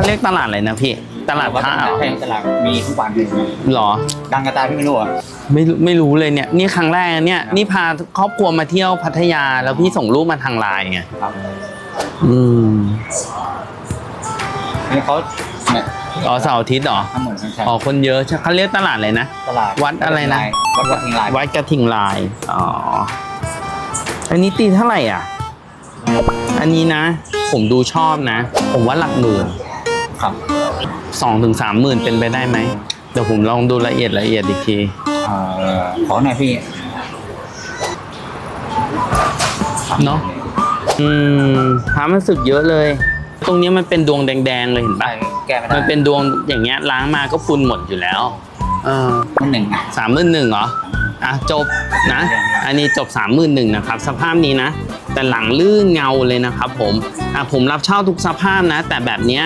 เขาเรียกตลาดอะไรนะพี่ ตลาดพระเหรอใช่ตลาดมีทุกวันหรอ ดังกระจายพี่ไม่รู้อะไม่รู้ไม่รู้เลยเนี่ย นี่ครั้งแรกนะเนี่ย นี่พาครอบครัวมาเที่ยวพัทยาแล้วพี่ส่งรูปมาทางไลน์ไงครับ อืมนี่เขาเนี่ยอ๋อเสาร์อาทิตย์เหรอ ทั้งหมดใช่อ๋อคนเยอะใช่เขาเรียกตลาดอะไรนะ ตลาดวัดอะไรนะ วัดวัดทิงลายวัดกระทิงลาย อ๋อ อันนี้ตีเท่าไหร่อะ อันนี้นะ ผมดูชอบนะ ผมว่าหลักหมื่น ครับสองถึงสามหมื่นเป็นไปได้ไหมเดี๋ยวผมลองดูละเอียดละเอียดอีกทีเอ่อขอหน่อยพี่เนาะอืมพระมันสึกเยอะเลย ตรงนี้มันเป็นดวงแดงๆเลยเห็นไปปะแก้ไม่ได้มันเป็นดวงอย่างเงี้ยล้างมาก็ฟุนหมดอยู่แล้วเออมันหนึ่งอะ สามหมื่นหนึ่งเหรออะจบนะ อันนี้จบสามหมื่นหนึ่งนะครับ สภาพนี้นะ แต่หลังลื่นเงาเลยนะครับผมอะผมรับเช่าทุกสภาพนะ แต่แบบเนี้ย